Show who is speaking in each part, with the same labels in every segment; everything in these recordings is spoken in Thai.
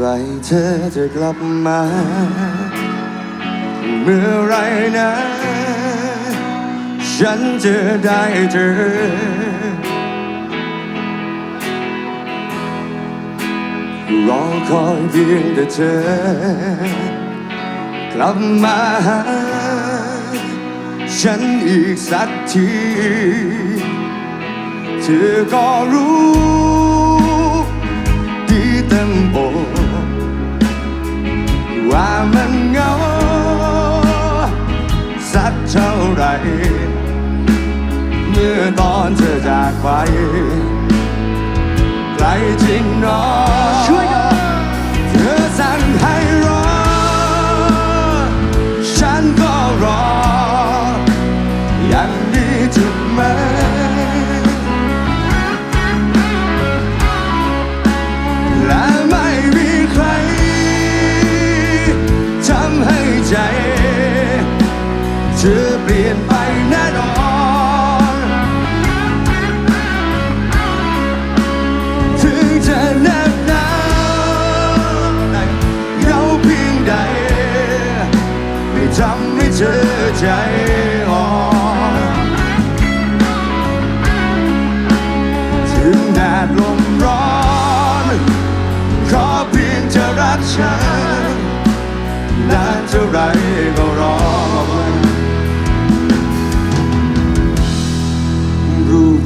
Speaker 1: ไรเธอจะกลับมา เมื่อไรนะ ฉันจะได้เจอ รอคอยเพียงแต่เธอ กลับมาหาฉันอีกสักที เธอก็รู้ ดีเต็มอก ว่ามันเหงาสักเท่าไร เมื่อตอนเธอจากไปไกลจริงเนาะช่วยกัน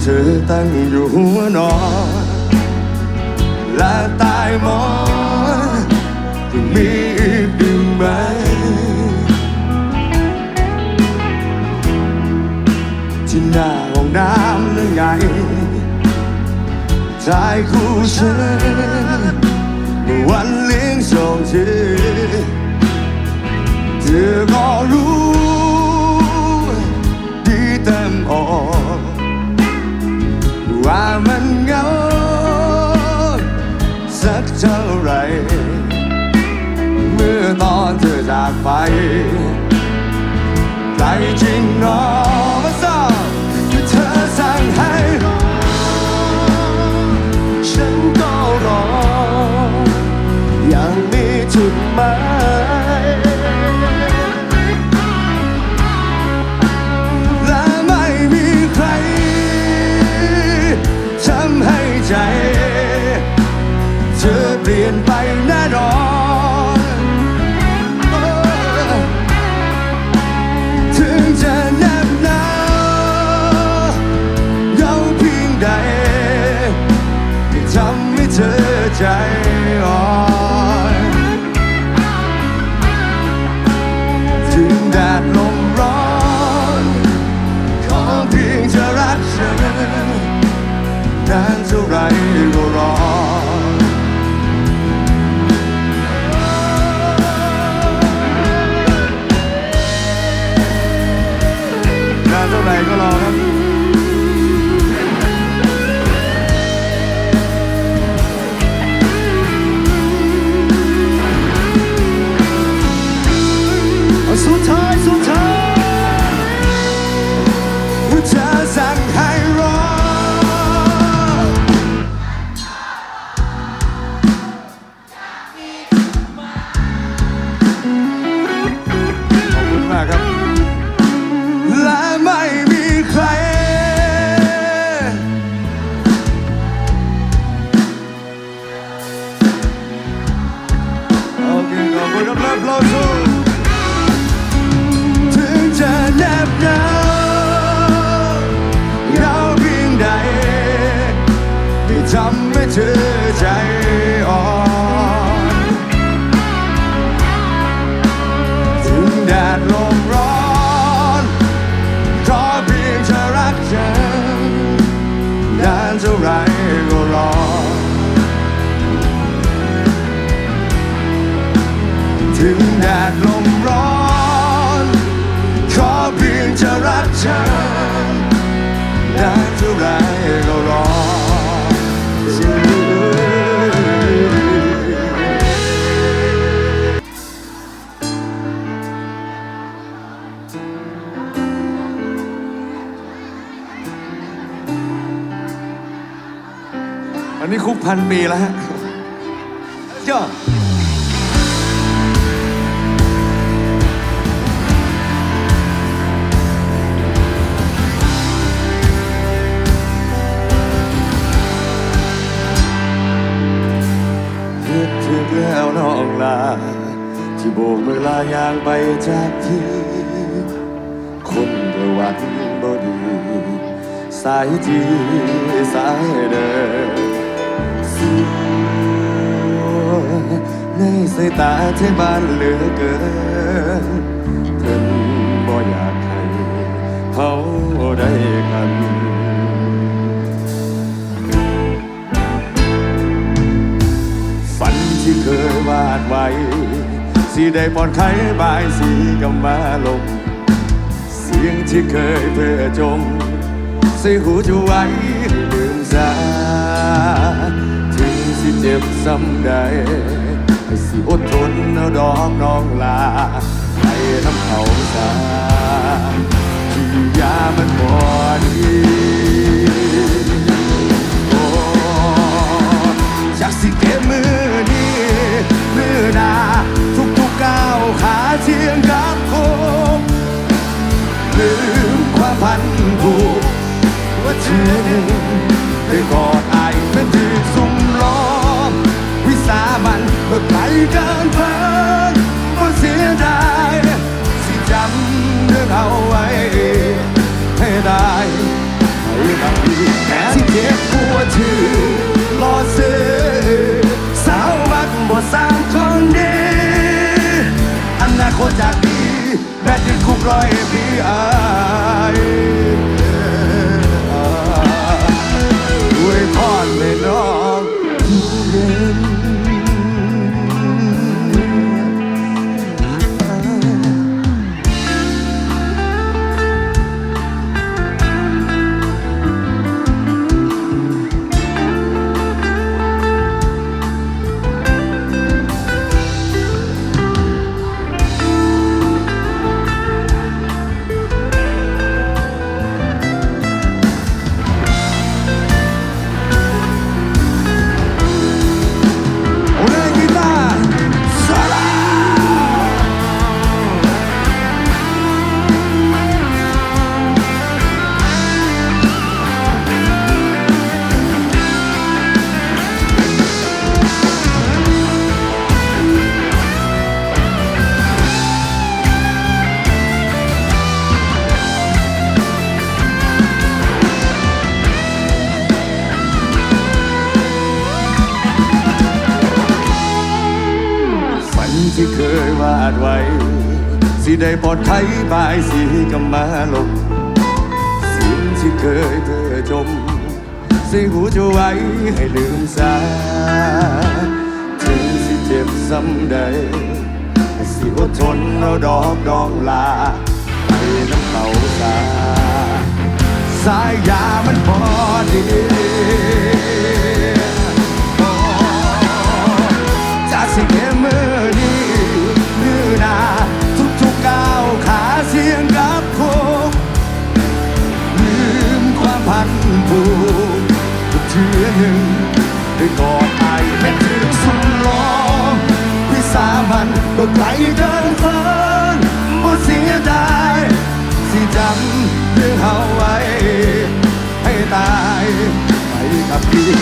Speaker 1: เธอตั้งอยู่หัวนอนและตายมอนก็มีอีกหนึ่งใบที่หน้าห้องน้ำนั่นไงชายคู่ฉันเมื่อวันเลี้ยงส่งเธอเธอก็รู้ ว่ามันเหงาสักเท่าไร เมื่อตอนเธอจากไป ใจจริงหนอมาสอบที่เธอสั่งให้รอ ฉันก็รอ อย่างมีจุดหม นไปน เท่าไหร่ก็รอครับ ทำให้เธอใจอ่อนถึงแดดลมร้อนขอเพียงจะรักฉันนานเท่าไรก็รอถึงแดดลมร้อนขอเพียงจะรักฉันนานเท่าไรี่คุกพันปีแล้วฮะยอดถึงแล้วน้องลา ที่โบกมือลาอยางไปจากที่ คนประวัติบดี สายจีสายเดิน ในสายตาเทบานเหลือเกินเธอบ่อยากให้เขาได้กันฝันที่เคยวาดไว้สีได้ปอดไขบายสีกำมาลมเสียงที่เคยเพื่อจมใส่หูจะไว้ลืมซาถึงสิเจ็บซ้ำใด ให้สิอดทนเอาดอกน้องลาให้น้ำเขาซาที่ยามันพอดีโอ้จากสิเก็บมือนี้มือนาทุกๆก้าวขาเทียงกับโคงลืมความพันผูกว่าเธอได้กอดไอายเป็นที่สุ่มล้อมวิสาม เมื่อไกลเกินเพิ่นก็เสียดายสิจำเรื่องเอาไว้ให้ได้ให้กับพี่แม้ที่เจ็บปวดชื่อรอซื้อสาวบักบ่สร้างคนดีอนาคตจากดีแม้ยืนคุกร้อย สิได้ปลอดภัยบายสีกำมาลมสิ่งที่เคยเธอจมสิหูจะไว้ให้ลืมซาถึงสิเจ็บซ้ำใดสิอดทนเอาดอกดองลาให้น้ำเขาสาสายยามันพอดี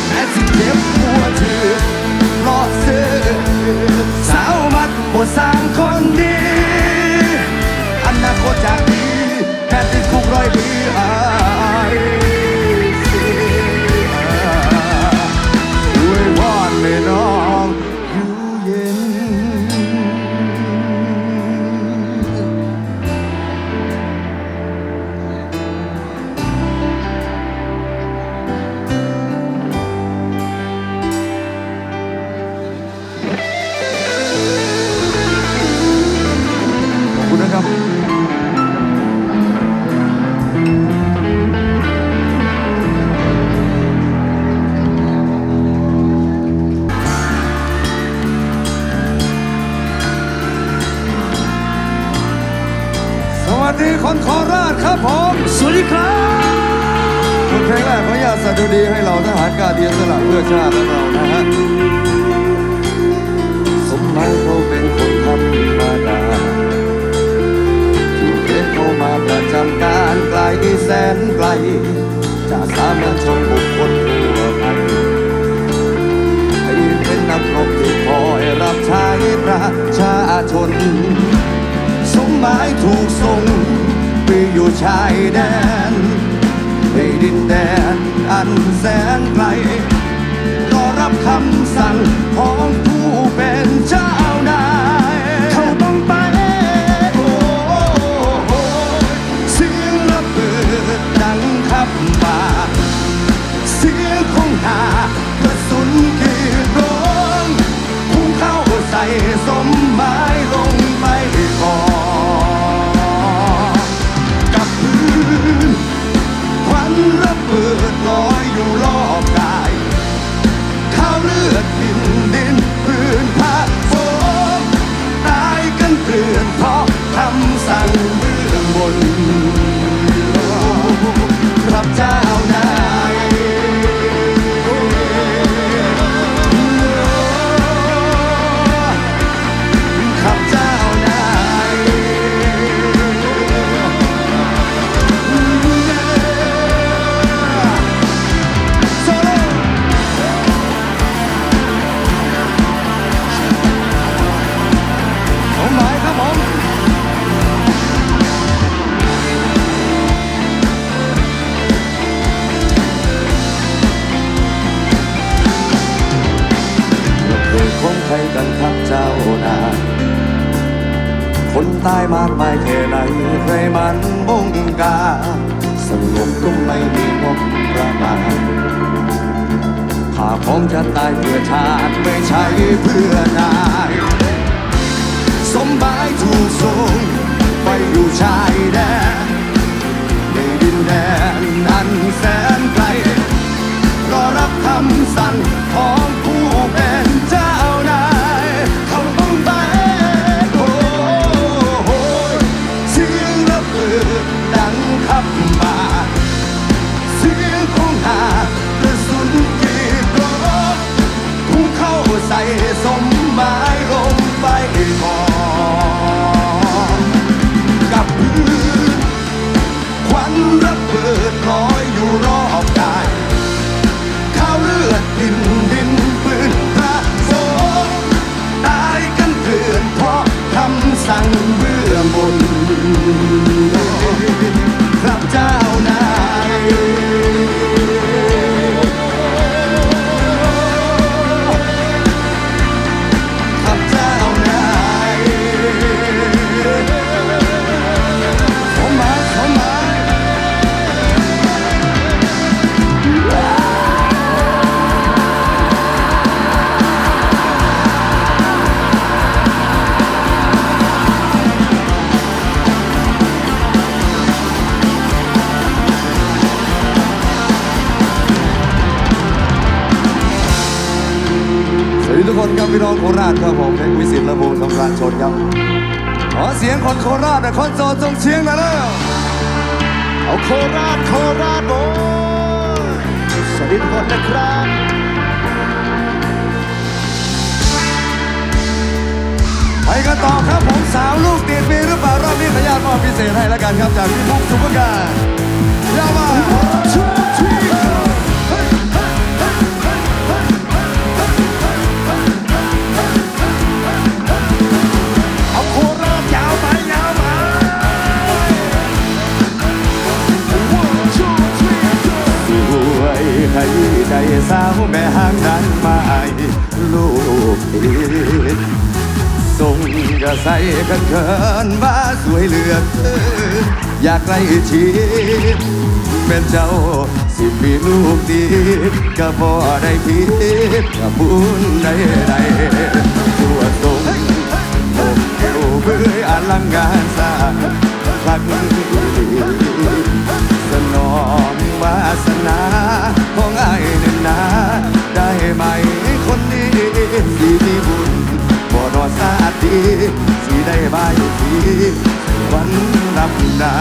Speaker 1: แม้สิเจ็บหัวเธอรอซื้อสาวมัดบ่สร้างคนดีอนาคตจาก กันครับเจ้านายคนตายมากมายแค่ไหนใครมันบงกาสงบก็ไม่มีงบประมาณถ้าผมจะตายเพื่อชาติไม่ใช่เพื่อนายสมหมายถูกส่งไปอยู่ชายแดนในดินแดนอันแสนไกลรอรับคำสั่งของ คนครับพี่น้องโคราชครับผมเป็นวิสิตและวงสำราญชนครับขอเสียงคนโคราชและคนโสดจงเชียงหนะแล้ว
Speaker 2: เอาโคราชโคราชโอ้ยสวัสดีทุกคนนะครับ
Speaker 1: ไปกันต่อครับผมสาวลูกติดมีหรือเปล่ารอบนี้ขออนุญาตมอบพิเศษให้แล้วกันครับจากพี่มุกสุภการยาวมา
Speaker 2: วย
Speaker 1: ขยี้สาวแม่ห้างนั้นมาลูกติดทรงกระใสกันเขินว่าสวยเหลือเกินอยากใกล้ชิดเป็นเจ้าสิมีลูกติดก็พอได้คิดกับบุญใดใดตัวทรงอกเอวเบื่ออลังการสร้างครั้งนี้ สนองวาสนาของไอ้ายเน่นนาได้ไหมคนดีสีมีบุญบ่รอสาดีสีได้บายทีวันรับหนา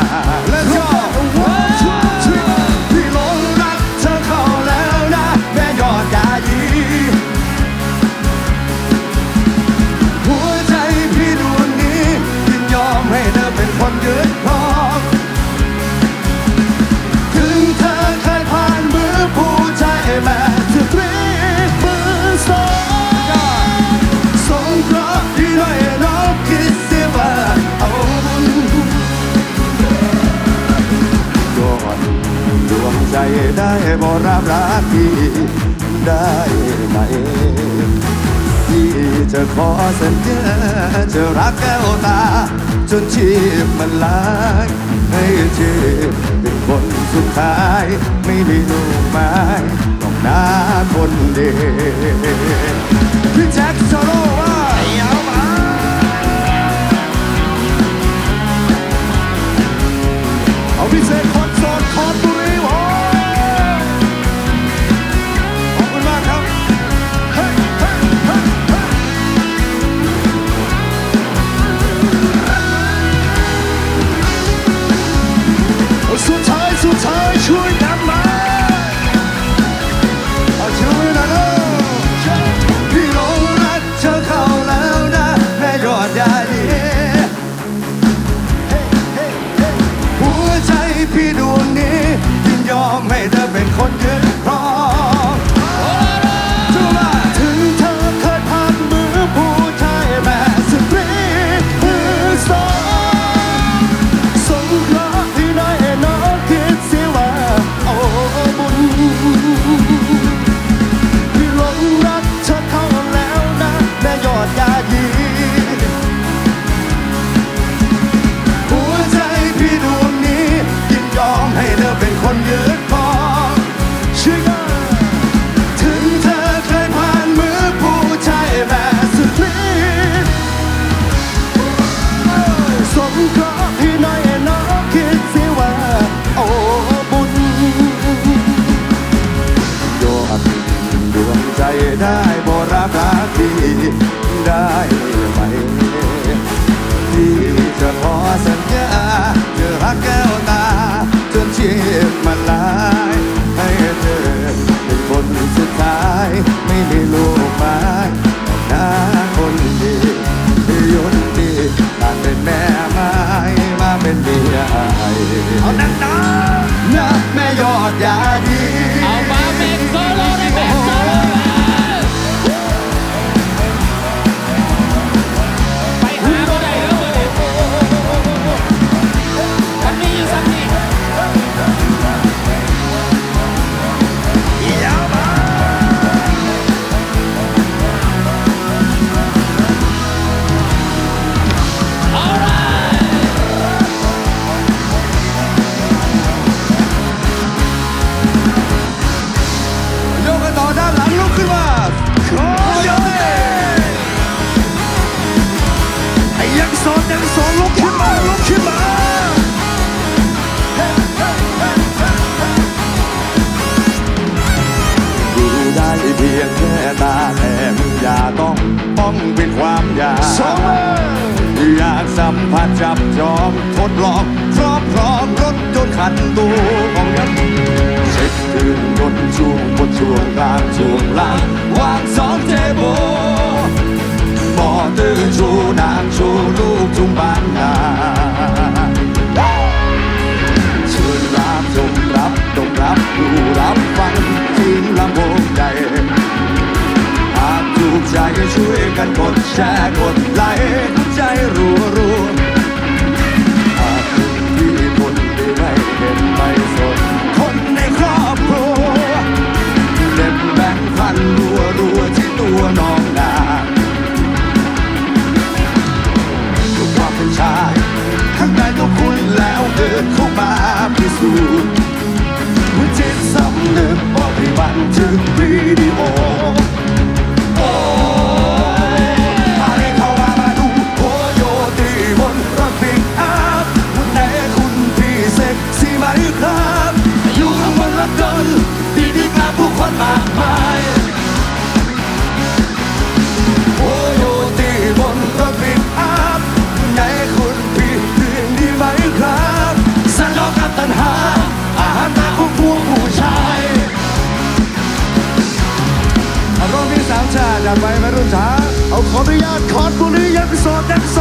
Speaker 1: และชอบ
Speaker 2: One, two, three
Speaker 1: ได้บ่รับรักพี่ได้ไหมพี่จะขอสัญญาจะรักแก้วตา จนชีพมันลายให้ชีพเป็นคนสุดท้าย ไม่มีหนุ่มไม้ต้องน้าคนเดียวพี่แจ็คโซโลว่าเอาพี่เซ Oh, no, knock. สัมผัสจับจอมทดลองพร้อมพร้อมรถยนขันดูของกันเช็คคืนรถช่วงบนช่วงกลางช่วงล่างวางสองเทโบมอตื้นชูนางชูลูกจุ่งบางนาเชิญรับจงรับจงรับดูรับฟังคืนลำวง ใจช่วยกันกดแชร์กดไลค์ใจรัวรัวหากคุณที่คนที่ไม่เห็นไม่สน that's all.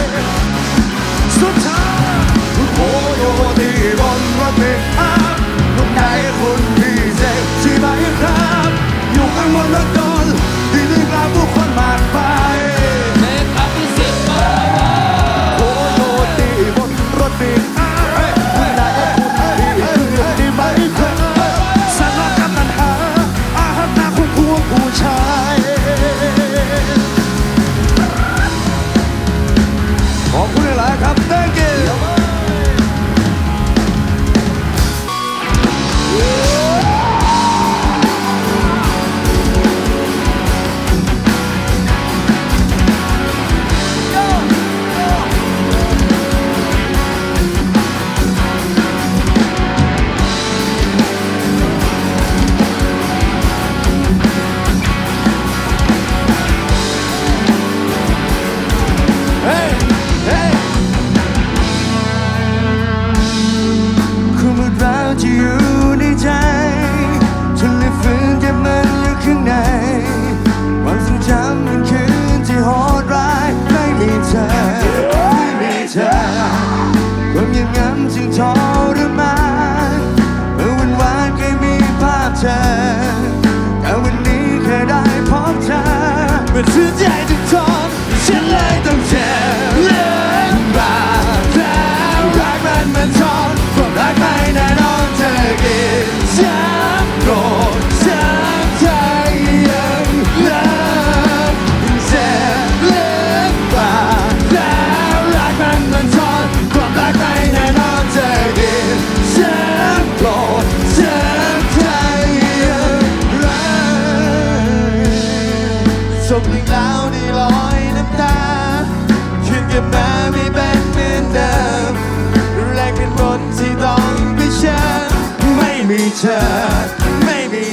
Speaker 1: mê áp hôm nay hôn vì dậy chỉ mãi khát 尽头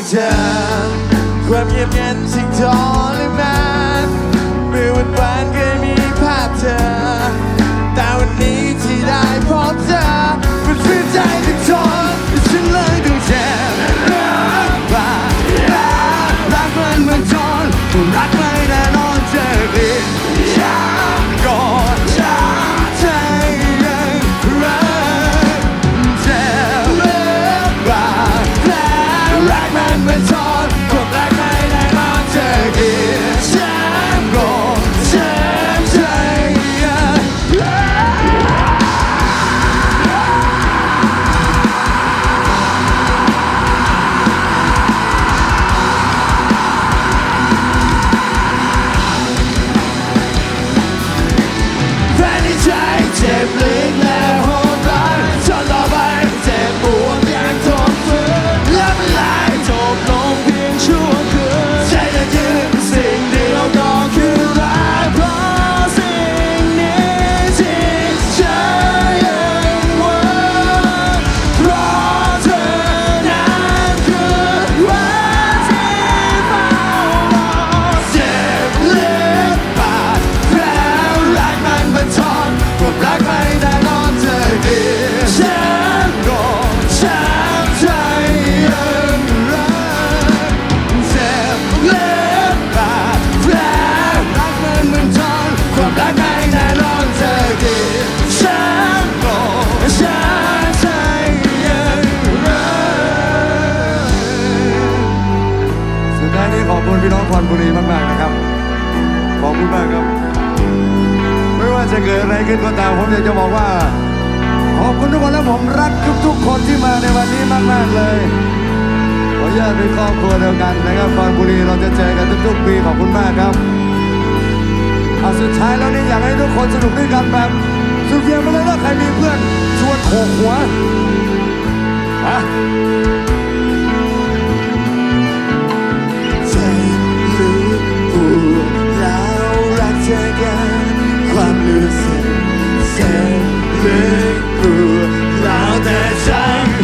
Speaker 1: เอความเงียบเย็นที่ทรมาน ครบุรีมาก
Speaker 2: ๆนะครับ ขอบคุณมากครับ ไม่ว่าจะเกิดอะไรขึ้นก็ตามผมอยากจะบอกว่า ขอบคุณทุกคนและผมรักทุกๆคนที่มาในวันนี้มากๆเลยขออนุญาตเป็นครอบครัวเดียวกันนะครับครบุรีเราจะเจอกันทุกๆปีขอบคุณมากครับเอาสุดท้ายแล้วนี่อยากให้ทุกคนสนุกด้วยกันแบบสุดเยี่ยมไปเลยว่าใครมีเพื่อนชวนโขกหัวอะ
Speaker 1: ความรู้สึกฉัเลือกกลัวแล้
Speaker 2: วแต่ฉัน